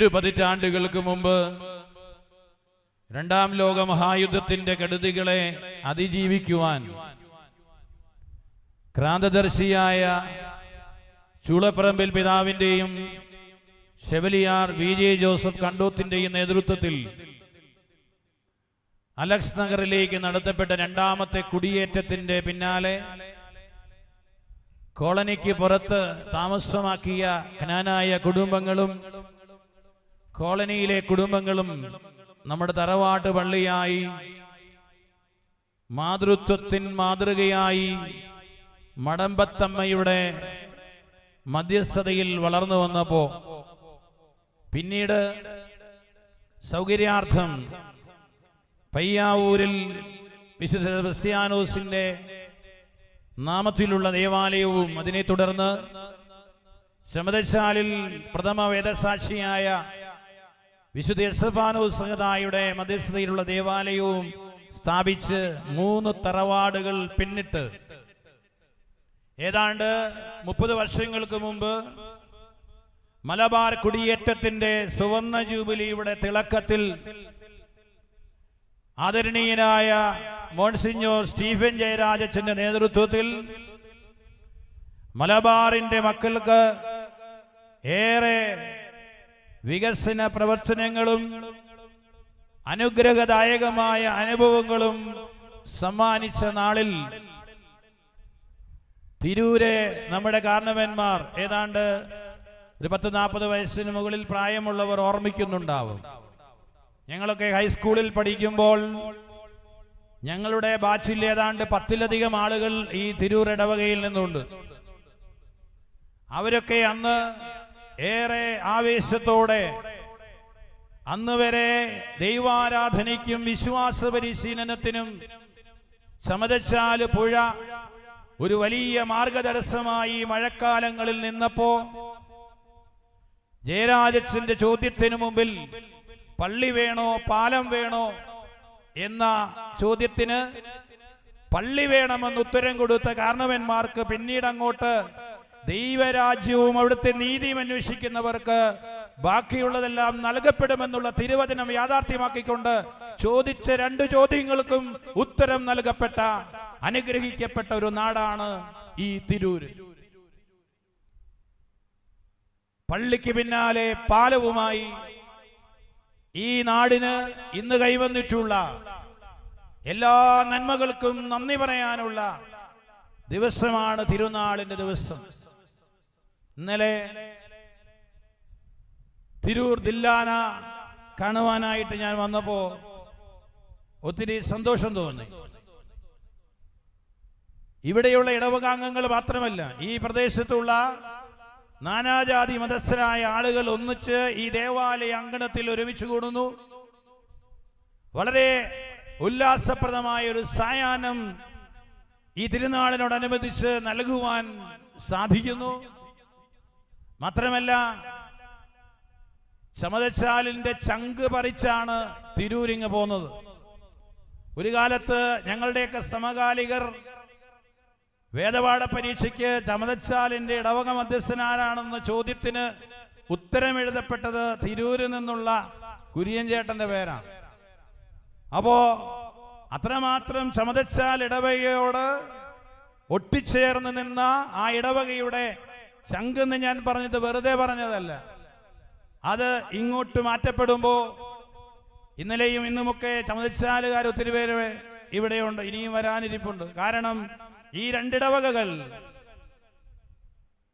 ഏഴ് പതിറ്റാണ്ടുകൾക്ക് മുമ്പ് രണ്ടാം ലോക മഹായുദ്ധത്തിന്റെ കെടുതികളെ അതിജീവിക്കുവാൻ ക്രാന്തദർശിയായ ചൂളപ്പറമ്പിൽ പിതാവിന്റെയും ഷെവലിയാർ വി ജെ ജോസഫ് കണ്ടോത്തിന്റെയും നേതൃത്വത്തിൽ അലക്സ് നഗറിലേക്ക് നടത്തപ്പെട്ട രണ്ടാമത്തെ കുടിയേറ്റത്തിന്റെ പിന്നാലെ കോളനിക്ക് പുറത്ത് താമസമാക്കിയ ജ്ഞാനായ കുടുംബങ്ങളും കോളനിയിലെ കുടുംബങ്ങളും നമ്മുടെ തറവാട്ട് പള്ളിയായി മാതൃത്വത്തിൻ മാതൃകയായി മടമ്പത്തമ്മയുടെ മധ്യസ്ഥതയിൽ വളർന്നു വന്നപ്പോ പിന്നീട് സൗകര്യാർത്ഥം പയ്യാവൂരിൽ വിശുദ്ധ ക്രിസ്ത്യാനോസിന്റെ നാമത്തിലുള്ള ദേവാലയവും അതിനെ തുടർന്ന് ശമതശാലിൽ പ്രഥമ വേദസാക്ഷിയായ വിശുദ്ധ എസ്തപാനോ സഹതായുടെ മധ്യസ്ഥതയിലുള്ള ദേവാലയവും സ്ഥാപിച്ച് മൂന്ന് തറവാടുകൾ പിന്നിട്ട്. ഏതാണ്ട് മുപ്പത് വർഷങ്ങൾക്ക് മുമ്പ് മലബാർ കുടിയേറ്റത്തിന്റെ സുവർണ ജൂബിലിയുടെ തിളക്കത്തിൽ ആദരണീയനായ മോൺസിഞ്ഞോർ സ്റ്റീഫൻ ജയരാജച്ചന്റെ നേതൃത്വത്തിൽ മലബാറിന്റെ മക്കൾക്ക് ഏറെ വികസന പ്രവർത്തനങ്ങളും അനുഗ്രഹദായകമായ അനുഭവങ്ങളും സമ്മാനിച്ച നാളിൽ തിരൂരെ നമ്മുടെ കാരണവന്മാർ ഏതാണ്ട് ഒരു പത്ത് നാൽപ്പത് വയസ്സിന് മുകളിൽ പ്രായമുള്ളവർ ഓർമ്മിക്കുന്നുണ്ടാവും. ഞങ്ങളൊക്കെ ഹൈസ്കൂളിൽ പഠിക്കുമ്പോൾ ഞങ്ങളുടെ ബാച്ചിൽ ഏതാണ്ട് പത്തിലധികം ആളുകൾ ഈ തിരൂർ ഇടവകയിൽ നിന്നുണ്ട്. അവരൊക്കെ അന്ന് ഏറെ ആവേശത്തോടെ അന്ന് വരെ ദൈവാരാധനയ്ക്കും വിശ്വാസ പരിശീലനത്തിനും സമതച്ചാൽ പുഴ ഒരു വലിയ മാർഗതടസ്സമായി മഴക്കാലങ്ങളിൽ നിന്നപ്പോ ജയരാജച്ചന്റെ ചോദ്യത്തിനു മുമ്പിൽ പള്ളി വേണോ പാലം വേണോ എന്ന ചോദ്യത്തിന് പള്ളി വേണമെന്ന് ഉത്തരം കൊടുത്ത കാരണവന്മാർക്ക് പിന്നീട് അങ്ങോട്ട് ദൈവരാജ്യവും അവിടുത്തെ നീതിയും അന്വേഷിക്കുന്നവർക്ക് ബാക്കിയുള്ളതെല്ലാം നൽകപ്പെടുമെന്നുള്ള തിരുവചനം യാഥാർത്ഥ്യമാക്കിക്കൊണ്ട് ചോദിച്ച രണ്ട് ചോദ്യങ്ങൾക്കും ഉത്തരം നൽകപ്പെട്ട അനുഗ്രഹിക്കപ്പെട്ട ഒരു നാടാണ് ഈ തിരൂര്. പള്ളിക്ക് പിന്നാലെ പാലവുമായി ഈ നാടിന് ഇന്ന് കൈവന്നിട്ടുള്ള എല്ലാ നന്മകൾക്കും നന്ദി പറയാനുള്ള ദിവസമാണ് തിരുനാളിന്റെ ദിവസം. ഇന്നലെ തിരൂർ ദില്ലാന കാണുവാനായിട്ട് ഞാൻ വന്നപ്പോ ഒത്തിരി സന്തോഷം തോന്നി. ഇവിടെയുള്ള ഇടവകാംഗങ്ങൾ മാത്രമല്ല ഈ പ്രദേശത്തുള്ള നാനാജാതി മതസ്ഥരായ ആളുകൾ ഒന്നിച്ച് ഈ ദേവാലയ അങ്കണത്തിൽ ഒരുമിച്ച് കൂടുന്നു. വളരെ ഉല്ലാസപ്രദമായ ഒരു സായാഹ്നം ഈ തിരുനാളിനോടനുബന്ധിച്ച് നൽകുവാൻ സാധിക്കുന്നു. മാത്രമല്ല ചമതശാലിന്റെ ചങ്ക് പറിച്ചാണ് തിരൂരിങ് പോകുന്നത് ഒരു കാലത്ത് ഞങ്ങളുടെയൊക്കെ സമകാലികർ വേദപാഠ പരീക്ഷയ്ക്ക് ചമതച്ചാലിന്റെ ഇടവക മധ്യസ്ഥനാരാണെന്ന ചോദ്യത്തിന് ഉത്തരം എഴുതപ്പെട്ടത് തിരൂരിൽ നിന്നുള്ള കുര്യൻ ചേട്ടന്റെ പേരാണ്. അപ്പോ അത്രമാത്രം ചമതച്ചാൽ ഇടവകയോട് ഒട്ടിച്ചേർന്ന് നിന്ന ആ ഇടവകയുടെ ചങ്കെന്ന് ഞാൻ പറഞ്ഞത് വെറുതെ പറഞ്ഞതല്ല. അത് ഇങ്ങോട്ട് മാറ്റപ്പെടുമ്പോ ഇന്നലെയും ഇന്നുമൊക്കെ ചമതച്ചാലുകാർ ഒത്തിരി പേര് ഇവിടെയുണ്ട് ഇനിയും വരാനിരിപ്പുണ്ട്. കാരണം ഈ രണ്ടിടവകകൾ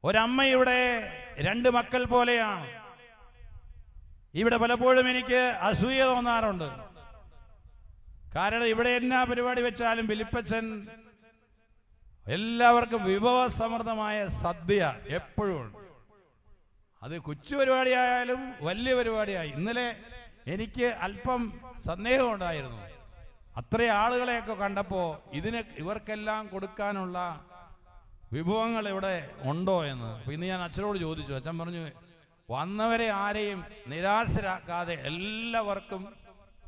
ഒരമ്മയുടെ രണ്ട് മക്കൾ പോലെയാണ്. ഇവിടെ പലപ്പോഴും എനിക്ക് അസൂയ തോന്നാറുണ്ട്. കാരണം ഇവിടെ എന്നാ പരിപാടി വെച്ചാലും ഫിലിപ്പച്ചൻ എല്ലാവർക്കും വിഭവസമൃദ്ധമായ സദ്യ എപ്പോഴും അത് കൊച്ചു പരിപാടിയായാലും വലിയ പരിപാടിയായി. ഇന്നലെ എനിക്ക് അല്പം സന്ദേഹം ഉണ്ടായിരുന്നു. അത്ര ആളുകളെയൊക്കെ കണ്ടപ്പോ ഇതിന് ഇവർക്കെല്ലാം കൊടുക്കാനുള്ള വിഭവങ്ങൾ ഇവിടെ ഉണ്ടോ എന്ന്. പിന്നെ ഞാൻ അച്ഛനോട് ചോദിച്ചു. അച്ഛൻ പറഞ്ഞു വന്നവരെ ആരെയും നിരാശരാക്കാതെ എല്ലാവർക്കും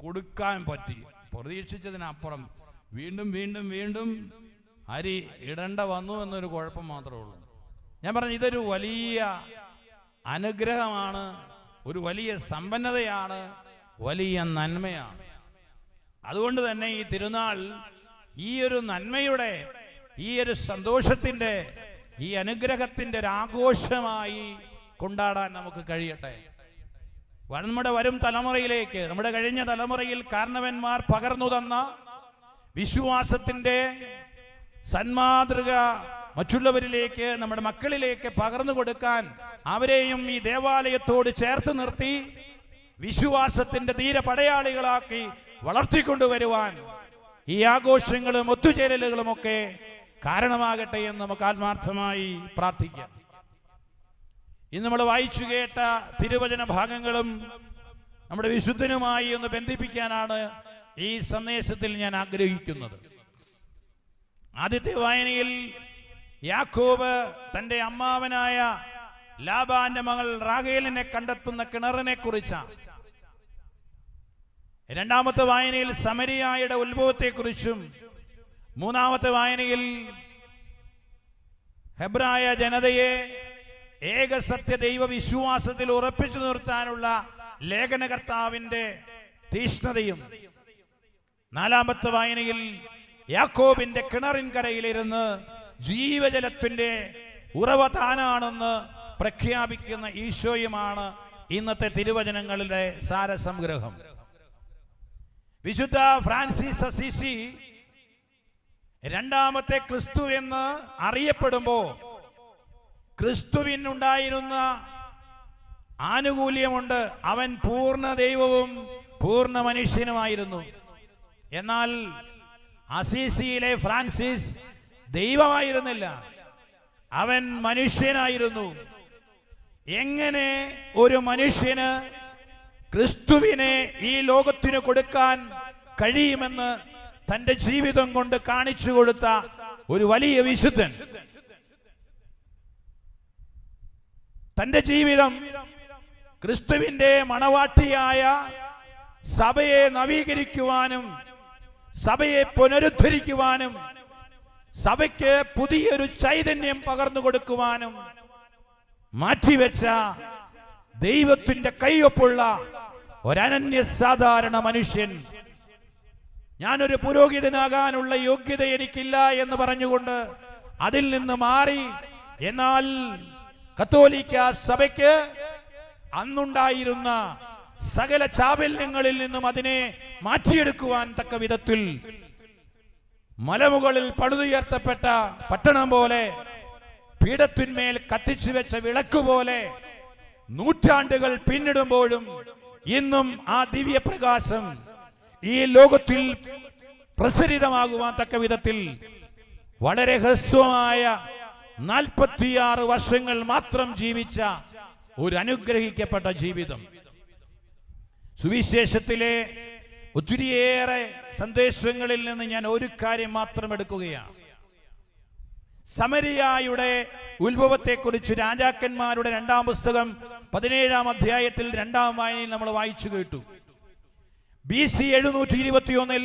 കൊടുക്കാൻ പറ്റി. പ്രതീക്ഷിച്ചതിനപ്പുറം വീണ്ടും വീണ്ടും വീണ്ടും അരി ഇടണ്ട വന്നു എന്നൊരു കുഴപ്പം മാത്രമേ ഉള്ളൂ. ഞാൻ പറഞ്ഞു ഇതൊരു വലിയ അനുഗ്രഹമാണ് ഒരു വലിയ സമ്പന്നതയാണ് വലിയ നന്മയാണ്. അതുകൊണ്ട് തന്നെ ഈ തിരുനാൾ ഈ ഒരു നന്മയുടെ ഈ ഒരു സന്തോഷത്തിന്റെ ഈ അനുഗ്രഹത്തിന്റെ ഒരു ആഘോഷമായി കൊണ്ടാടാൻ നമുക്ക് കഴിയട്ടെ. നമ്മുടെ വരും തലമുറയിലേക്ക് നമ്മുടെ കഴിഞ്ഞ തലമുറയിൽ കാരണവന്മാർ പകർന്നു തന്ന വിശ്വാസത്തിന്റെ സന്മാതൃക മറ്റുള്ളവരിലേക്ക് നമ്മുടെ മക്കളിലേക്ക് പകർന്നു കൊടുക്കാൻ അവരെയും ഈ ദേവാലയത്തോട് ചേർത്ത് നിർത്തി വിശ്വാസത്തിന്റെ ധീര പടയാളികളാക്കി വളർത്തിക്കൊണ്ടുവരുവാൻ ഈ ആഘോഷങ്ങളും ഒത്തുചേരലുകളും ഒക്കെ കാരണമാകട്ടെ എന്ന് നമുക്ക് ആത്മാർത്ഥമായി പ്രാർത്ഥിക്കാം. ഇന്ന് നമ്മൾ വായിച്ചു കേട്ട തിരുവചന ഭാഗങ്ങളും നമ്മുടെ വിശുദ്ധനുമായി ഒന്ന് ബന്ധിപ്പിക്കാനാണ് ഈ സന്ദേശത്തിൽ ഞാൻ ആഗ്രഹിക്കുന്നത്. ആദ്യത്തെ വായനയിൽ യാക്കോബ് തന്റെ അമ്മാവനായ ലാബാന്റെ മകൾ റാഗേലിനെ കണ്ടെത്തുന്ന കിണറിനെ കുറിച്ചാണ്. രണ്ടാമത്തെ വായനയിൽ സമരിയായുടെ ഉത്ഭവത്തെക്കുറിച്ചും മൂന്നാമത്തെ വായനയിൽ ഹെബ്രായ ജനതയെ ഏകസത്യ ദൈവ വിശ്വാസത്തിൽ ഉറപ്പിച്ചു നിർത്താനുള്ള ലേഖനകർത്താവിന്റെ തീഷ്ണതയും. നാലാമത്തെ വായനയിൽ യാക്കോബിന്റെ കിണറിൻ കരയിലിരുന്ന് ജീവജലത്തിന്റെ ഉറവ താനാണെന്ന് പ്രഖ്യാപിക്കുന്ന ഈശോയുമാണ് ഇന്നത്തെ തിരുവചനങ്ങളുടെ സാരസംഗ്രഹം. വിശുദ്ധ ഫ്രാൻസിസ് അസിസി രണ്ടാമത്തെ ക്രിസ്തു എന്ന് അറിയപ്പെടുമ്പോ ക്രിസ്തുവിനുണ്ടായിരുന്ന ആനുകൂല്യമുണ്ട്. അവൻ പൂർണ ദൈവവും പൂർണ മനുഷ്യനുമായിരുന്നു. എന്നാൽ അസീസിയിലെ ഫ്രാൻസിസ് ദൈവമായിരുന്നില്ല. അവൻ മനുഷ്യനായിരുന്നു. എങ്ങനെ ഒരു മനുഷ്യന് ക്രിസ്തുവിനെ ഈ ലോകത്തിന് കൊടുക്കാൻ കഴിയുമെന്ന് തന്റെ ജീവിതം കൊണ്ട് കാണിച്ചു കൊടുത്ത ഒരു വലിയ വിശുദ്ധൻ. തന്റെ ജീവിതം ക്രിസ്തുവിന്റെ മണവാട്ടിയായ സഭയെ നവീകരിക്കുവാനും സഭയെ പുനരുദ്ധരിക്കുവാനും സഭയ്ക്ക് പുതിയൊരു ചൈതന്യം പകർന്നു കൊടുക്കുവാനും മാറ്റിവെച്ച ദൈവത്തിന്റെ കൈയൊപ്പുള്ള ഒരനന്യ സാധാരണ മനുഷ്യൻ. ഞാനൊരു പുരോഹിതനാകാനുള്ള യോഗ്യത എനിക്കില്ല എന്ന് പറഞ്ഞുകൊണ്ട് അതിൽ നിന്ന് മാറി എന്നാൽ കത്തോലിക്ക സഭയ്ക്ക് അന്നുണ്ടായിരുന്ന സകല ചാബല്യങ്ങളിൽ നിന്നും അതിനെ മാറ്റിയെടുക്കുവാൻ തക്ക വിധത്തിൽ മലമുകളിൽ പടുതുയർത്തപ്പെട്ട പട്ടണം പോലെ പീഠത്തിന്മേൽ കത്തിച്ചു വെച്ച വിളക്ക് പോലെ നൂറ്റാണ്ടുകൾ പിന്നിടുമ്പോഴും ഇന്നും ആ ദിവ്യ പ്രകാശം ഈ ലോകത്തിൽ പ്രസരിതമാകുവാൻ തക്ക വിധത്തിൽ വളരെ ഹ്രസ്വമായ നാൽപ്പത്തിയാറ് വർഷങ്ങൾ മാത്രം ജീവിച്ച ഒരു അനുഗ്രഹിക്കപ്പെട്ട ജീവിതം. സുവിശേഷത്തിലെ ഒത്തിരിയേറെ സന്ദേശങ്ങളിൽ നിന്ന് ഞാൻ ഒരു കാര്യം മാത്രം എടുക്കുകയാണ്. സമരിയായുടെ ഉത്ഭവത്തെക്കുറിച്ച് രാജാക്കന്മാരുടെ രണ്ടാം പുസ്തകം പതിനേഴാം അധ്യായത്തിൽ രണ്ടാം വായനയിൽ നമ്മൾ വായിച്ചു കേട്ടു. ബി സി എഴുന്നൂറ്റി ഇരുപത്തിയൊന്നിൽ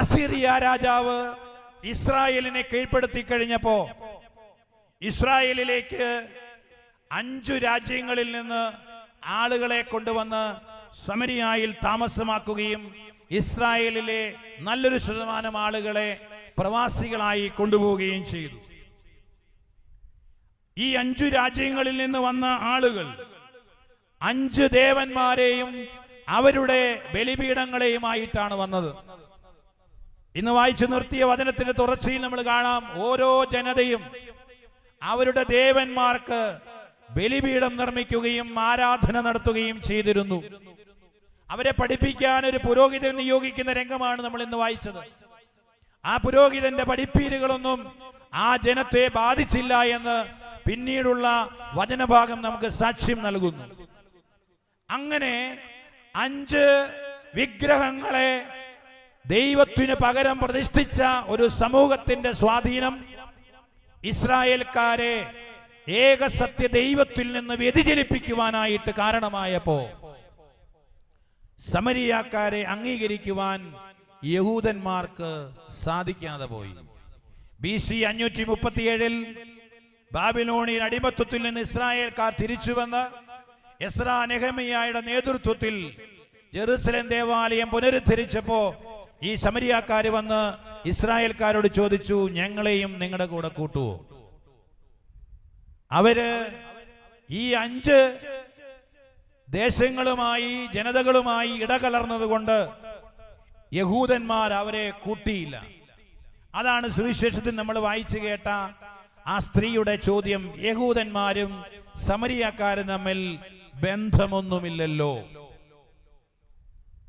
അസീറിയ രാജാവ് ഇസ്രായേലിനെ കീഴ്പ്പെടുത്തി കഴിഞ്ഞപ്പോ ഇസ്രായേലിലേക്ക് അഞ്ചു രാജ്യങ്ങളിൽ നിന്ന് ആളുകളെ കൊണ്ടുവന്ന് സമരിയായിൽ താമസമാക്കുകയും ഇസ്രായേലിലെ നല്ലൊരു ശതമാനം ആളുകളെ പ്രവാസികളായി കൊണ്ടുപോവുകയും ചെയ്തു. ഈ അഞ്ചു രാജ്യങ്ങളിൽ നിന്ന് വന്ന ആളുകൾ അഞ്ച് ദേവന്മാരെയും അവരുടെ ബലിപീഠങ്ങളെയുമായിട്ടാണ് വന്നത്. ഇന്ന് വായിച്ചു നിർത്തിയ വചനത്തിന്റെ തുടർച്ചയിൽ നമ്മൾ കാണാം ഓരോ ജനതയും അവരുടെ ദേവന്മാർക്ക് ബലിപീഠം നിർമ്മിക്കുകയും ആരാധന നടത്തുകയും ചെയ്തിരുന്നു. അവരെ പഠിപ്പിക്കാൻ ഒരു പുരോഹിതൻ നിയോഗിക്കുന്ന രംഗമാണ് നമ്മൾ ഇന്ന് വായിച്ചത്. ആ പുരോഹിതന്റെ പഠിപ്പീരുകളൊന്നും ആ ജനത്തെ ബാധിച്ചില്ല എന്ന് പിന്നീടുള്ള വചനഭാഗം നമുക്ക് സാക്ഷ്യം നൽകുന്നു. അങ്ങനെ അഞ്ച് വിഗ്രഹങ്ങളെ ദൈവത്തിന് പകരം പ്രതിഷ്ഠിച്ച ഒരു സമൂഹത്തിന്റെ സ്വാധീനം ഇസ്രായേൽക്കാരെ ഏകസത്യ ദൈവത്തിൽ നിന്ന് വ്യതിചലിപ്പിക്കുവാനായിട്ട് കാരണമായപ്പോ സമരിയാക്കാരെ അംഗീകരിക്കുവാൻ യഹൂദന്മാർക്ക് സാധിക്കാതെ പോയി. ബി സി അഞ്ഞൂറ്റി മുപ്പത്തിയേഴിൽ ബാബിലോണിയൻ അടിമത്വത്തിൽ നിന്ന് ഇസ്രായേൽക്കാർ തിരിച്ചുവന്ന് എസ്രാ നെഹമിയായുടെ നേതൃത്വത്തിൽ ജെറുസലേം ദേവാലയം പുനരുദ്ധരിച്ചപ്പോ ഈ സമരിയാക്കാർ വന്ന് ഇസ്രായേൽക്കാരോട് ചോദിച്ചു ഞങ്ങളെയും നിങ്ങളുടെ കൂടെ കൂട്ടുവോ? അവർ ഈ അഞ്ച് ദേശങ്ങളുമായി ജനതകളുമായി ഇടകലർന്നതുകൊണ്ട് യഹൂദന്മാർ അവരെ കൂട്ടിയില്ല. അതാണ് സുവിശേഷത്തിൽ നമ്മൾ വായിച്ചു കേട്ട ആ സ്ത്രീയുടെ ചോദ്യം. യഹൂദന്മാരും സമരിയാക്കാരും തമ്മിൽ ബന്ധമൊന്നുമില്ലല്ലോ.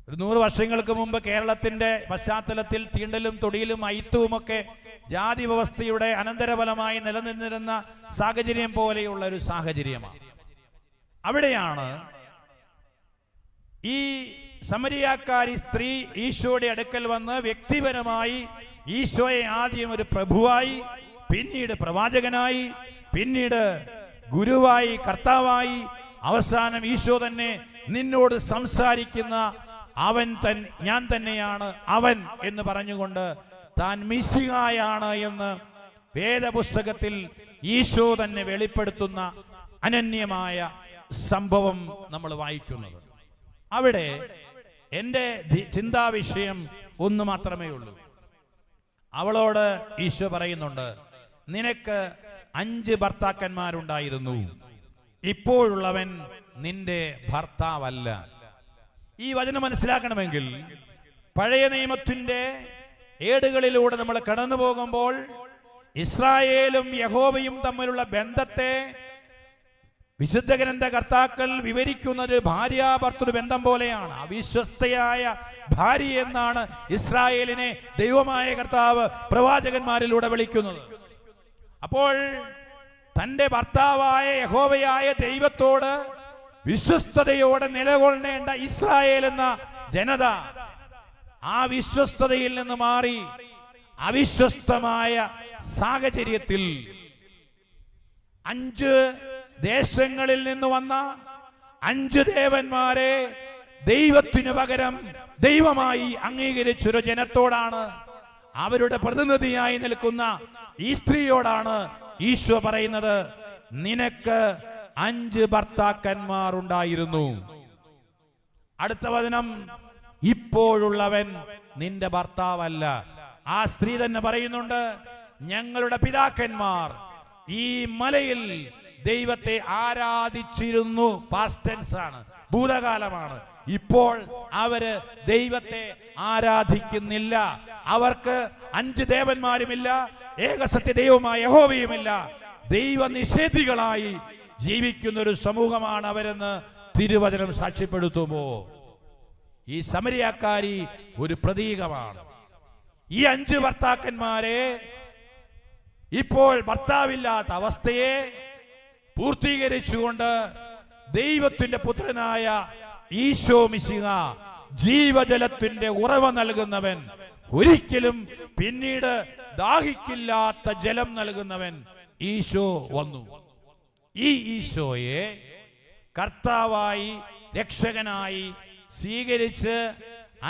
ഒരു നൂറ് വർഷങ്ങൾക്ക് മുമ്പ് കേരളത്തിന്റെ പശ്ചാത്തലത്തിൽ തീണ്ടലും തൊടിയിലും ഐത്തവുമൊക്കെ ജാതി വ്യവസ്ഥയുടെ അനന്തരഫലമായി നിലനിന്നിരുന്ന സാഹചര്യം പോലെയുള്ള ഒരു സാഹചര്യമാണ്. അവിടെയാണ് ഈ സമരിയാക്കാരി സ്ത്രീ ഈശോയുടെ അടുക്കൽ വന്ന് വ്യക്തിപരമായി ഈശോയെ ആദ്യം ഒരു പ്രഭുവായി പിന്നീട് പ്രവാചകനായി പിന്നീട് ഗുരുവായി കർത്താവായി അവസാനം ഈശോ തന്നെ നിന്നോട് സംസാരിക്കുന്ന അവൻ തൻ ഞാൻ തന്നെയാണ് അവൻ എന്ന് പറഞ്ഞുകൊണ്ട് താൻ മിസ്സിങ്ങായാണ് എന്ന് വേദപുസ്തകത്തിൽ ഈശോ തന്നെ വെളിപ്പെടുത്തുന്ന അനന്യമായ സംഭവം നമ്മൾ വായിക്കുന്നത്. അവിടെ എന്റെ ചിന്താവിഷയം ഒന്ന് മാത്രമേ ഉള്ളൂ. അവളോട് ഈശോ പറയുന്നുണ്ട് നിനക്ക് അഞ്ച് ഭർത്താക്കന്മാരുണ്ടായിരുന്നു. ഇപ്പോഴുള്ളവൻ നിന്റെ ഭർത്താവല്ല. ഈ വചനം മനസ്സിലാക്കണമെങ്കിൽ പഴയ നിയമത്തിന്റെ ഏടുകളിലൂടെ നമ്മൾ കടന്നു പോകുമ്പോൾ ഇസ്രായേലും യഹോവയും തമ്മിലുള്ള ബന്ധത്തെ വിശുദ്ധ ഗ്രന്ഥ കർത്താക്കൾ വിവരിക്കുന്നത് ഭാര്യാഭർത്തൃ ബന്ധം പോലെയാണ്. അവിശ്വസ്തയായ ഭാര്യ എന്നാണ് ഇസ്രായേലിനെ ദൈവമായ കർത്താവ് പ്രവാചകന്മാരിലൂടെ വിളിക്കുന്നത്. അപ്പോൾ തന്റെ ഭർത്താവായ യഹോവയായ ദൈവത്തോട് വിശ്വസ്തയോടെ നിലകൊള്ളേണ്ട ഇസ്രായേൽ എന്ന ജനത ആ വിശ്വസ്തതയിൽ നിന്ന് മാറി അവിശ്വസ്തമായ സാഹചര്യത്തിൽ അഞ്ച് ദേശങ്ങളിൽ നിന്ന് വന്ന അഞ്ച് ദേവന്മാരെ ദൈവത്തിനു പകരം ദൈവമായി അംഗീകരിച്ചൊരു ജനത്തോടാണ് അവരുടെ പ്രതിനിധിയായി നിൽക്കുന്ന ഈ സ്ത്രീയോടാണ് ഈശോ പറയുന്നത് നിനക്ക് അഞ്ച് ഭർത്താക്കന്മാർ ഉണ്ടായിരുന്നു അടുത്ത വചനം ഇപ്പോഴുള്ളവൻ നിന്റെ ഭർത്താവല്ല. ആ സ്ത്രീ തന്നെ പറയുന്നുണ്ട് ഞങ്ങളുടെ പിതാക്കന്മാർ ഈ മലയിൽ ദൈവത്തെ ആരാധിച്ചിരുന്നു. പാസ്റ്റൻസ് ആണ് ഭൂതകാലമാണ്. ഇപ്പോൾ അവർ ദൈവത്തെ ആരാധിക്കുന്നില്ല. അവർക്ക് അഞ്ച് ദേവന്മാരുമില്ല ഏകസത്യ ദൈവമായ യഹോവയുമില്ല. ദൈവ നിഷേധികളായി ജീവിക്കുന്ന ഒരു സമൂഹമാണ് അവരെന്ന് തിരുവചനം സാക്ഷ്യപ്പെടുത്തുമോ? ഈ സമരിയാക്കാരി ഒരു പ്രതീകമാണ്. ഈ അഞ്ച് ഭർത്താക്കന്മാരെ ഇപ്പോൾ ഭർത്താവില്ലാത്ത അവസ്ഥയെ പൂർത്തീകരിച്ചുകൊണ്ട് ദൈവത്തിന്റെ പുത്രനായ ഈശോ മിശിഹ ജീവജലത്തിന്റെ ഉറവ നൽകുന്നവൻ ഒരിക്കലും പിന്നീട് ദാഹിക്കില്ലാത്ത ജലം നൽകുന്നവൻ ഈശോ വന്നു. ഈ ഈശോയെ കർത്താവായി രക്ഷകനായി സ്വീകരിച്ച്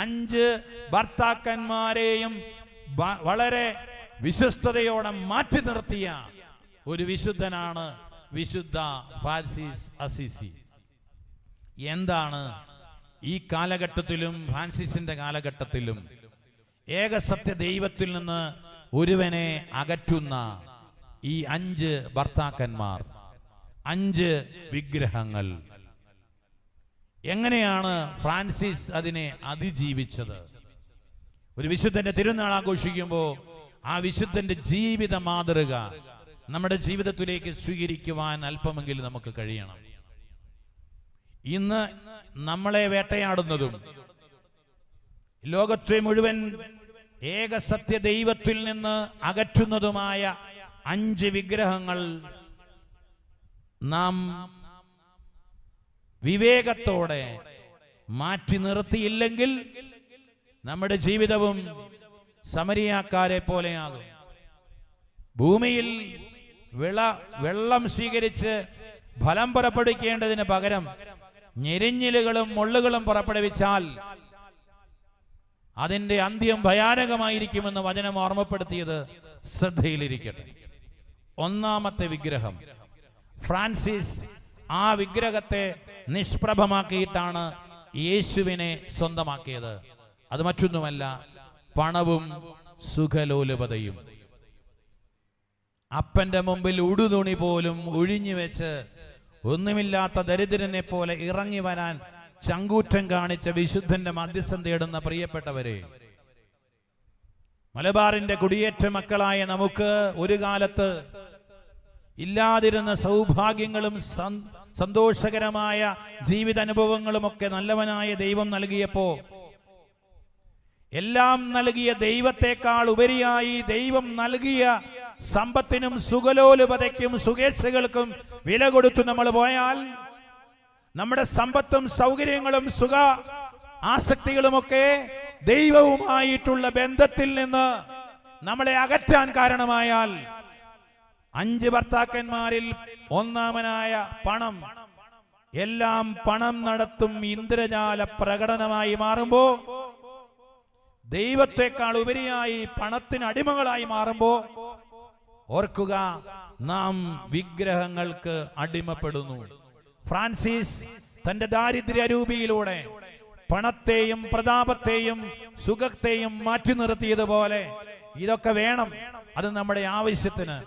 അഞ്ച് ഭർത്താക്കന്മാരെയും വളരെ വിശ്വസ്തയോടെ മാറ്റി നിർത്തിയ ഒരു വിശുദ്ധനാണ് വിശുദ്ധ ഫ്രാൻസിസ് അസിസി. എന്താണ് ഈ കാലഘട്ടത്തിലും ഫ്രാൻസിസിന്റെ കാലഘട്ടത്തിലും ഏകസത്യ ദൈവത്തിൽ നിന്ന് ഒരുവനെ അകറ്റുന്ന ഈ അഞ്ച് ഭർത്താക്കന്മാർ അഞ്ച് വിഗ്രഹങ്ങൾ. എങ്ങനെയാണ് ഫ്രാൻസിസ് അതിനെ അതിജീവിച്ചത്? ഒരു വിശുദ്ധന്റെ തിരുനാൾ ആഘോഷിക്കുമ്പോൾ ആ വിശുദ്ധന്റെ ജീവിത മാതൃക നമ്മുടെ ജീവിതത്തിലേക്ക് സ്വീകരിക്കുവാൻ അല്പമെങ്കിലും നമുക്ക് കഴിയണം. ഇന്ന് നമ്മളെ വേട്ടയാടുന്നതും ലോകത്തെ മുഴുവൻ ഏകസത്യ ദൈവത്തിൽ നിന്ന് അകറ്റുന്നതുമായ അഞ്ച് വിഗ്രഹങ്ങൾ നാം വിവേകത്തോടെ മാറ്റി നിർത്തിയില്ലെങ്കിൽ നമ്മുടെ ജീവിതവും സമരിയാക്കാരെ പോലെയാകും. ഭൂമിയിൽ വിള വെള്ളം സ്വീകരിച്ച് ഫലം പുറപ്പെടുവിക്കേണ്ടതിന് പകരം ഞെരിഞ്ഞിലുകളും മുള്ളുകളും പുറപ്പെടുവിച്ചാൽ അതിന്റെ അന്ത്യം ഭയാനകമായിരിക്കുമെന്ന് വചനം ഓർമ്മപ്പെടുത്തിയത് ശ്രദ്ധയിലിരിക്കട്ടെ. ഒന്നാമത്തെ വിഗ്രഹം ഫ്രാൻസിസ് ആ വിഗ്രഹത്തെ നിഷ്പ്രഭമാക്കിയിട്ടാണ് യേശുവിനെ സ്വന്തമാക്കിയത്. അത് മറ്റൊന്നുമല്ല പണവും സുഖലോലുപതയും. അപ്പന്റെ മുമ്പിൽ ഉടുതുണി പോലും ഒഴിഞ്ഞു വെച്ച് ഒന്നുമില്ലാത്ത ദരിദ്രനെ പോലെ ഇറങ്ങി വരാൻ ചങ്കൂറ്റം കാണിച്ച വിശുദ്ധന്റെ മധ്യസ്ഥം തേടുന്ന പ്രിയപ്പെട്ടവരെ മലബാറിന്റെ കുടിയേറ്റ മക്കളായ നമുക്ക് ഒരു കാലത്ത് ഇല്ലാതിരുന്ന സൗഭാഗ്യങ്ങളും സന്തോഷകരമായ ജീവിതാനുഭവങ്ങളും ഒക്കെ നല്ലവനായ ദൈവം നൽകിയപ്പോ എല്ലാം നൽകിയ ദൈവത്തെക്കാൾ ഉപരിയായി ദൈവം നൽകിയ സമ്പത്തിനും സുഖലോലുപതയ്ക്കും സുഖേച്ഛകൾക്കും വില കൊടുത്തു നമ്മൾ പോയാൽ നമ്മുടെ സമ്പത്തും സൗകര്യങ്ങളും സുഖ ആസക്തികളുമൊക്കെ ദൈവവുമായിട്ടുള്ള ബന്ധത്തിൽ നിന്ന് നമ്മളെ അകറ്റാൻ കാരണമായാൽ അഞ്ച് ഭർത്താക്കന്മാരിൽ ഒന്നാമനായ പണം. എല്ലാം പണം നടത്തും ഇന്ദ്രജാല പ്രകടനമായി മാറുമ്പോ ദൈവത്തെക്കാൾ ഉപരിയായി പണത്തിന് അടിമകളായി മാറുമ്പോ ഓർക്കുക നാം വിഗ്രഹങ്ങൾക്ക് അടിമപ്പെടുന്നു. ഫ്രാൻസിസ് തന്റെ ദാരിദ്ര്യ രൂപിയിലൂടെ പണത്തെയും പ്രതാപത്തെയും സുഖത്തെയും മാറ്റി നിർത്തിയതുപോലെ ഇതൊക്കെ വേണം. അത് നമ്മുടെ ആവശ്യത്തിന്.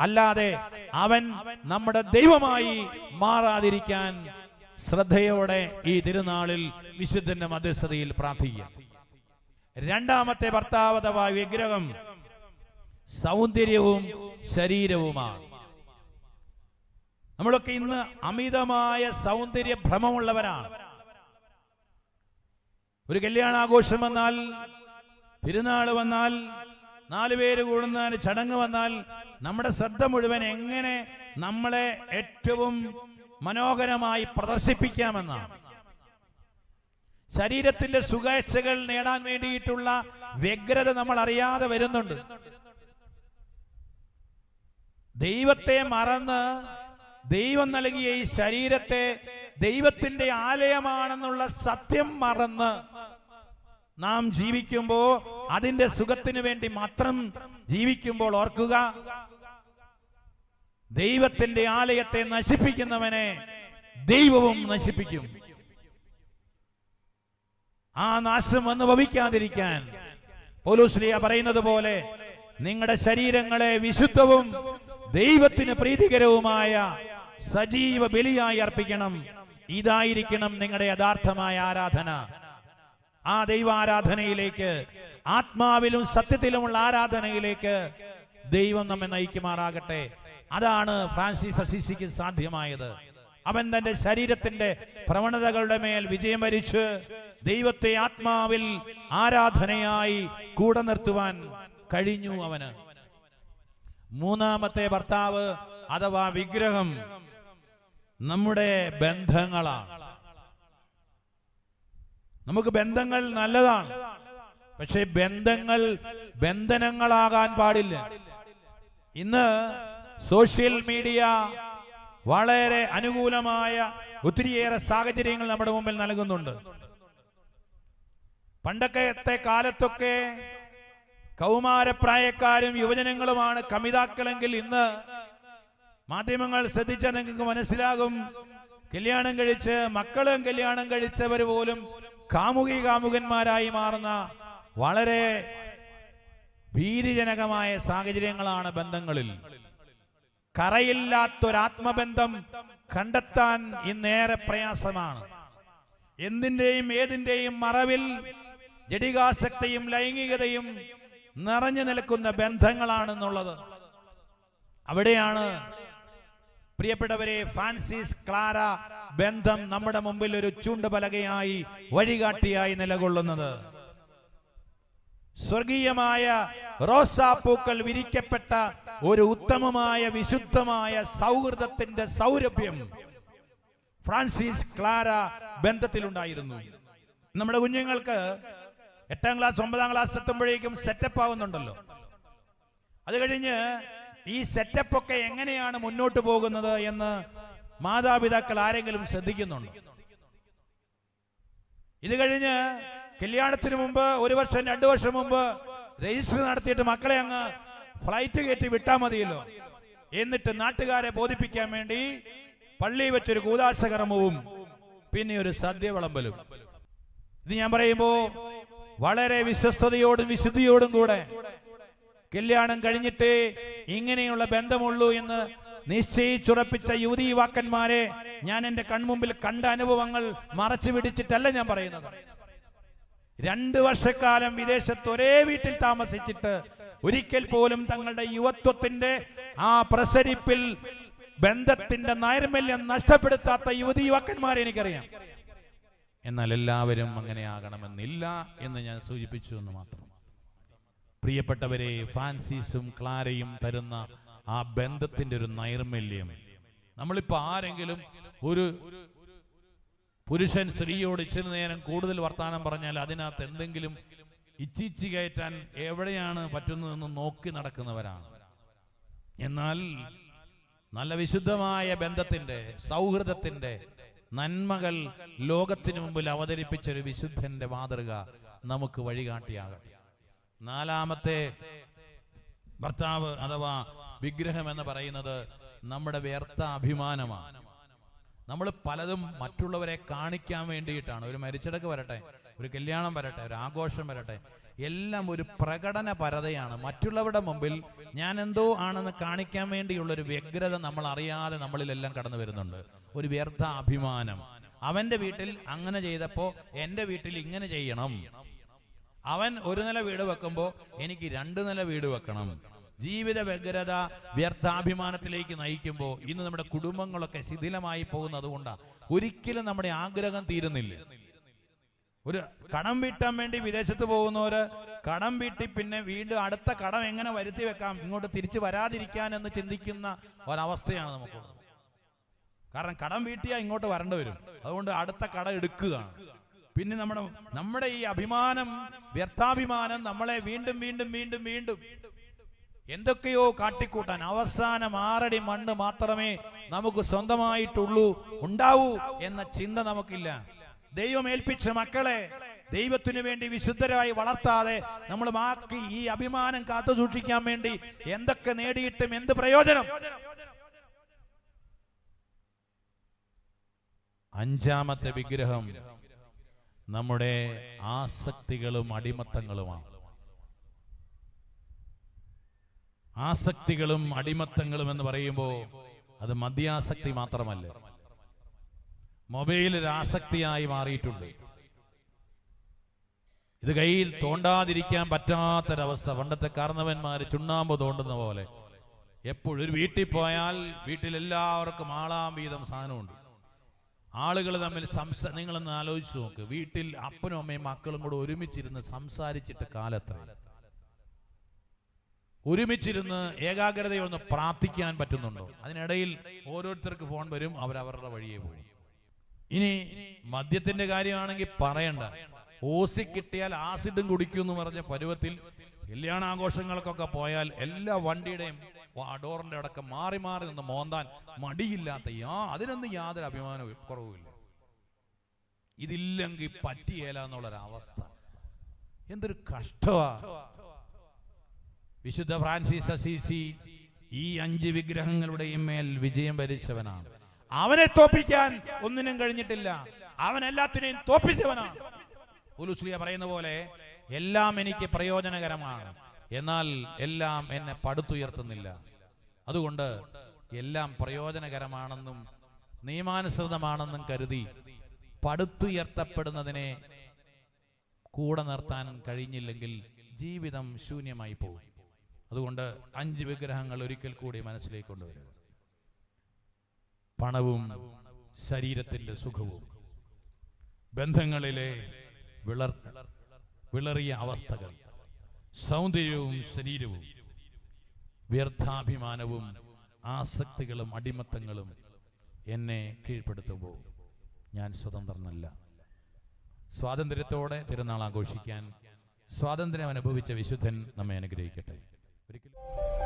അല്ലാതെ അവൻ നമ്മുടെ ദൈവമായി മാറാതിരിക്കാൻ ശ്രദ്ധയോടെ ഈ തിരുനാളിൽ വിശുദ്ധന്റെ മധ്യസ്ഥതയിൽ പ്രാർത്ഥിക്കാം രണ്ടാമത്തെ ഭർത്താവ് അഥവാ വിഗ്രഹം സൗന്ദര്യവും ശരീരവുമാണ്. നമ്മളൊക്കെ ഇന്ന് അമിതമായ സൗന്ദര്യ ഭ്രമമുള്ളവരാണ്. ഒരു കല്യാണാഘോഷം വന്നാൽ തിരുനാൾ വന്നാൽ നാലു പേര് കൂടുന്നതിന് ചടങ്ങ് വന്നാൽ നമ്മുടെ ശ്രദ്ധ മുഴുവൻ എങ്ങനെ നമ്മളെ ഏറ്റവും മനോഹരമായി പ്രദർശിപ്പിക്കാമെന്നാണ്. ശരീരത്തിന്റെ സുഖേച്ഛകൾ നേടാൻ വേണ്ടിയിട്ടുള്ള വ്യഗ്രത നമ്മൾ അറിയാതെ വരുന്നുണ്ട്. ദൈവത്തെ മറന്ന് ദൈവം നൽകിയ ഈ ശരീരത്തെ ദൈവത്തിന്റെ ആലയമാണെന്നുള്ള സത്യം മറന്ന് നാം ജീവിക്കുമ്പോ അതിന്റെ സുഖത്തിന് വേണ്ടി മാത്രം ജീവിക്കുമ്പോൾ ഓർക്കുക. ദൈവത്തിന്റെ ആലയത്തെ നശിപ്പിക്കുന്നവനെ ദൈവവും നശിപ്പിക്കും. ആ നാശം വന്ന് ഭവിക്കാതിരിക്കാൻ പോലൂസ്ലിയ പറയുന്നത് പോലെ നിങ്ങളുടെ ശരീരങ്ങളെ വിശുദ്ധവും ദൈവത്തിന് പ്രീതികരവുമായ സജീവ ബലിയായി അർപ്പിക്കണം. ഇതായിരിക്കണം നിങ്ങളുടെ യഥാർത്ഥമായ ആരാധന. ആ ദൈവാരാധനയിലേക്ക് ആത്മാവിലും സത്യത്തിലുമുള്ള ആരാധനയിലേക്ക് ദൈവം നമ്മെ നയിക്കുമാറാകട്ടെ. അതാണ് ഫ്രാൻസിസ് അസീസിക്ക് സാധ്യമായത്. അവൻ തന്റെ ശരീരത്തിന്റെ പ്രവണതകളുടെ മേൽ വിജയം വരിച്ച് ദൈവത്തെ ആത്മാവിൽ ആരാധനയായി കൂടെ നിർത്തുവാൻ കഴിഞ്ഞു അവന്. മൂന്നാമത്തെ ഭർത്താവ് അഥവാ വിഗ്രഹം നമ്മുടെ ബന്ധങ്ങളാണ്. നമുക്ക് ബന്ധങ്ങൾ നല്ലതാണ്. പക്ഷെ ബന്ധങ്ങൾ ബന്ധനങ്ങളാകാൻ പാടില്ല. ഇന്ന് സോഷ്യൽ മീഡിയ വളരെ അനുകൂലമായ ഒത്തിരിയേറെ സാഹചര്യങ്ങൾ നമ്മുടെ മുമ്പിൽ നൽകുന്നുണ്ട്. പണ്ടൊക്കെ കാലത്തൊക്കെ കൗമാരപ്രായക്കാരും യുവജനങ്ങളുമാണ് കമിതാക്കളെങ്കിൽ ഇന്ന് മാധ്യമങ്ങൾ ശ്രദ്ധിച്ചാൽ നിങ്ങൾക്ക് മനസ്സിലാകും. കല്യാണം കഴിച്ച് മക്കളും കല്യാണം കഴിച്ചവർ പോലും കാമുകി കാമുകന്മാരായി മാറുന്ന വളരെ ഭീതിജനകമായ സാഹചര്യങ്ങളാണ് ബന്ധങ്ങളിൽ. കറയില്ലാത്തൊരാത്മബന്ധം കണ്ടെത്താൻ ഇന്നേറെ പ്രയാസമാണ്. എന്തിന്റെയും ഏതിന്റെയും മറവിൽ ജടികാസക്തിയും ലൈംഗികതയും നിറഞ്ഞു നിൽക്കുന്ന ബന്ധങ്ങളാണെന്നുള്ളത്. അവിടെയാണ് പ്രിയപ്പെട്ടവരെ ഫ്രാൻസിസ് ക്ലാര ബന്ധം നമ്മുടെ മുമ്പിൽ ഒരു ചൂണ്ടുപലകയായി വഴികാട്ടിയായി നിലകൊള്ളുന്നത്. സ്വർഗീയമായ റോസാപ്പൂക്കൾ വിരിക്കപ്പെട്ട ഒരു ഉത്തമമായ വിശുദ്ധമായ സൗഹൃദത്തിന്റെ സൗരഭ്യം ഫ്രാൻസിസ് ക്ലാര ബന്ധത്തിലുണ്ടായിരുന്നു. നമ്മുടെ കുഞ്ഞുങ്ങൾക്ക് എട്ടാം ക്ലാസ് ഒമ്പതാം ക്ലാസ് എത്തുമ്പോഴേക്കും സെറ്റപ്പ് ആവുന്നുണ്ടല്ലോ. അത് കഴിഞ്ഞ് ഈ സെറ്റപ്പ് ഒക്കെ എങ്ങനെയാണ് മുന്നോട്ട് പോകുന്നത് എന്ന് മാതാപിതാക്കൾ ആരെങ്കിലും ശ്രദ്ധിക്കുന്നുണ്ട്? ഇത് കഴിഞ്ഞ് കല്യാണത്തിന് മുമ്പ് ഒരു വർഷം രണ്ടു വർഷം മുമ്പ് രജിസ്റ്റർ നടത്തിയിട്ട് മക്കളെ അങ്ങ് ഫ്ലൈറ്റ് കയറ്റി വിട്ടാൽ മതിയല്ലോ. എന്നിട്ട് നാട്ടുകാരെ ബോധിപ്പിക്കാൻ വേണ്ടി പള്ളി വെച്ചൊരു കൂതാശകർമ്മവും പിന്നെ ഒരു സദ്യ വിളമ്പലും ഇത് ഞാൻ പറയുമ്പോ വളരെ വിശ്വസ്തയോടും വിശുദ്ധിയോടും കൂടെ കല്യാണം കഴിഞ്ഞിട്ട് ഇങ്ങനെയുള്ള ബന്ധമുള്ളൂ എന്ന് നിശ്ചയിച്ചുറപ്പിച്ച യുവതി യുവാക്കന്മാരെ ഞാൻ എന്റെ കൺമുമ്പിൽ കണ്ട അനുഭവങ്ങൾ മറച്ചു പിടിച്ചിട്ടല്ല ഞാൻ പറയുന്നത്. രണ്ട് വർഷക്കാലം വിദേശത്ത് ഒരേ വീട്ടിൽ താമസിച്ചിട്ട് ഒരിക്കൽ പോലും തങ്ങളുടെ യുവത്വത്തിന്റെ ആ പ്രസരിപ്പിൽ ബന്ധത്തിന്റെ നൈർമല്യം നഷ്ടപ്പെടുത്താത്ത യുവതി യുവാക്കന്മാരെ എനിക്കറിയാം. എന്നാൽ എല്ലാവരും അങ്ങനെ ആകണമെന്നില്ല എന്ന് ഞാൻ സൂചിപ്പിച്ചു എന്ന് മാത്രം. പ്രിയപ്പെട്ടവരെ ഫാൻസീസും ക്ലാരയും തരുന്ന ആ ബന്ധത്തിന്റെ ഒരു നൈർമല്യം. നമ്മളിപ്പോ ആരെങ്കിലും ഒരു പുരുഷൻ സ്ത്രീയോട് ഇച്ചിരി നേരം കൂടുതൽ വർത്താനം പറഞ്ഞാൽ അതിനകത്ത് എന്തെങ്കിലും ഇച്ചിച്ചി കയറ്റാൻ എവിടെയാണ് പറ്റുന്നതെന്ന് നോക്കി നടക്കുന്നവരാണ്. എന്നാൽ നല്ല വിശുദ്ധമായ ബന്ധത്തിന്റെ സൗഹൃദത്തിന്റെ നന്മകൾ ലോകത്തിനു മുമ്പിൽ അവതരിപ്പിച്ച ഒരു വിശുദ്ധന്റെ മാതൃക നമുക്ക് വഴികാട്ടിയാകട്ടെ. നാലാമത്തെ ഭർത്താവ് അഥവാ വിഗ്രഹം എന്ന് പറയുന്നത് നമ്മുടെ വ്യർത്ഥ അഭിമാനമാണ്. നമ്മൾ പലതും മറ്റുള്ളവരെ കാണിക്കാൻ വേണ്ടിയിട്ടാണ്. ഒരു മരിച്ചടക്ക് വരട്ടെ ഒരു കല്യാണം വരട്ടെ ഒരു ആഘോഷം വരട്ടെ എല്ലാം ഒരു പ്രകടന പരതയാണ്. മറ്റുള്ളവരുടെ മുമ്പിൽ ഞാൻ എന്തോ ആണെന്ന് കാണിക്കാൻ വേണ്ടിയുള്ള ഒരു വ്യഗ്രത നമ്മൾ അറിയാതെ നമ്മളിലെല്ലാം കടന്നു വരുന്നുണ്ട്. ഒരു വ്യർത്ഥ അഭിമാനം. അവന്റെ വീട്ടിൽ അങ്ങനെ ചെയ്തപ്പോ എന്റെ വീട്ടിൽ ഇങ്ങനെ ചെയ്യണം. അവൻ ഒരു നില വീട് വെക്കുമ്പോ എനിക്ക് രണ്ടു നില വീട് വെക്കണം. ജീവിത വ്യഗ്രത വ്യർത്ഥാഭിമാനത്തിലേക്ക് നയിക്കുമ്പോൾ ഇന്ന് നമ്മുടെ കുടുംബങ്ങളൊക്കെ ശിഥിലമായി പോകുന്നത് കൊണ്ടാണ് ഒരിക്കലും നമ്മുടെ ആഗ്രഹം തീരുന്നില്ല. ഒരു കടം വീട്ടാൻ വേണ്ടി വിദേശത്ത് പോകുന്നവര് കടം വീട്ടി പിന്നെ വീണ്ടും അടുത്ത കടം എങ്ങനെ വരുത്തി വെക്കാം ഇങ്ങോട്ട് തിരിച്ചു വരാതിരിക്കാൻ എന്ന് ചിന്തിക്കുന്ന ഒരവസ്ഥയാണ് നമുക്ക് കാരണം കടം വീട്ടിയാ ഇങ്ങോട്ട് വരേണ്ടി വരും. അതുകൊണ്ട് അടുത്ത കട എടുക്കുകയാണ്. പിന്നെ നമ്മുടെ നമ്മുടെ ഈ അഭിമാനം വ്യർത്ഥാഭിമാനം നമ്മളെ വീണ്ടും വീണ്ടും വീണ്ടും വീണ്ടും എന്തൊക്കെയോ കാട്ടിക്കൂട്ടാൻ. അവസാനം ആറടി മണ്ണ് മാത്രമേ നമുക്ക് സ്വന്തമായിട്ടുള്ളൂ ഉണ്ടാവൂ എന്ന ചിന്ത നമുക്കില്ല. ദൈവം ഏൽപ്പിച്ച മക്കളെ ദൈവത്തിനു വേണ്ടി വിശുദ്ധരായി വളർത്താതെ നമ്മൾ ബാക്കി ഈ അഭിമാനം കാത്തു സൂക്ഷിക്കാൻ വേണ്ടി എന്തൊക്കെ നേടിയിട്ടും എന്ത് പ്രയോജനം? അഞ്ചാമത്തെ വിഗ്രഹം. നമ്മുടെ ആസക്തികളും അടിമത്തങ്ങളുമാണ്. ആസക്തികളും അടിമത്തങ്ങളും എന്ന് പറയുമ്പോൾ അത് മദ്യാസക്തി മാത്രമല്ല. മൊബൈൽ ഒരു ആസക്തിയായി മാറിയിട്ടുണ്ട്. ഇത് കയ്യിൽ തോണ്ടാതിരിക്കാൻ പറ്റാത്തൊരവസ്ഥ. പണ്ടത്തെ കാർന്നവന്മാർ ചുണ്ണാമ്പ് തോണ്ടുന്ന പോലെ. എപ്പോഴും ഒരു വീട്ടിൽ പോയാൽ വീട്ടിൽ എല്ലാവർക്കും ആളാം വീതം സാധനമുണ്ട്. ആളുകൾ തമ്മിൽ സംസാ നിങ്ങളൊന്ന് ആലോചിച്ച് നോക്ക്. വീട്ടിൽ അപ്പനും അമ്മയും മക്കളും കൂടെ ഒരുമിച്ചിരുന്ന് സംസാരിച്ചിട്ട് കാലത്ര? ഒരുമിച്ചിരുന്ന് ഏകാഗ്രതയൊന്ന് പ്രാർത്ഥിക്കാൻ പറ്റുന്നുണ്ടോ? അതിനിടയിൽ ഓരോരുത്തർക്ക് ഫോൺ വരും അവരവരുടെ വഴിയെ പോകും. ഇനി മദ്യത്തിന്റെ കാര്യമാണെങ്കിൽ പറയണ്ട. ഓസി കിട്ടിയാൽ ആസിഡും കുടിക്കും എന്ന് പറഞ്ഞ പരുവത്തിൽ കല്യാണാഘോഷങ്ങൾക്കൊക്കെ പോയാൽ എല്ലാ വണ്ടിയുടെയും ഡോറിന്റെ അടക്കം മാറി മാറി നിന്ന് മോന്താൻ മടിയില്ലാത്ത യാ അതിനൊന്നും യാതൊരു അഭിമാന കുറവുമില്ല. ഇതില്ലെങ്കിൽ പറ്റിയേല എന്നുള്ളൊരവസ്ഥ. എന്തൊരു കഷ്ടമാ വിശുദ്ധ ഫ്രാൻസിസ് അസീസി ഈ അഞ്ച് വിഗ്രഹങ്ങളുടെയും മേൽ വിജയം ഭരിച്ചവനാണ് അവനെ തോപ്പിക്കാൻ ഒന്നിനും കഴിഞ്ഞിട്ടില്ല. അവൻ എല്ലാത്തിനെയും തോപ്പിച്ചവനാണ്. പറയുന്ന പോലെ എല്ലാം എനിക്ക് പ്രയോജനകരമാണ്. എന്നാൽ എല്ലാം എന്നെ പടുത്തുയർത്തുന്നില്ല. അതുകൊണ്ട് എല്ലാം പ്രയോജനകരമാണെന്നും നിയമാനുസൃതമാണെന്നും കരുതി പടുത്തുയർത്തപ്പെടുന്നതിനെ കൂടെ നിർത്താൻ കഴിഞ്ഞില്ലെങ്കിൽ ജീവിതം ശൂന്യമായി പോകും. അതുകൊണ്ട് അഞ്ച് വിഗ്രഹങ്ങൾ ഒരിക്കൽ കൂടി മനസ്സിലേക്ക് കൊണ്ടുവരിക. പണവും ശരീരത്തിന്റെ സുഖവും ബന്ധങ്ങളിലെ വിളർ വിളറിയ അവസ്ഥകൾ സൗന്ദര്യവും ശരീരവും വ്യർത്ഥാഭിമാനവും ആസക്തികളും അടിമത്തങ്ങളും എന്നെ കീഴ്പ്പെടുത്തുമ്പോൾ ഞാൻ സ്വതന്ത്രനല്ല. സ്വാതന്ത്ര്യത്തോടെ തിരുനാൾ ആഘോഷിക്കാൻ സ്വാതന്ത്ര്യം അനുഭവിച്ച വിശുദ്ധൻ നമ്മെ അനുഗ്രഹിക്കട്ടെ. ഒരിക്കലും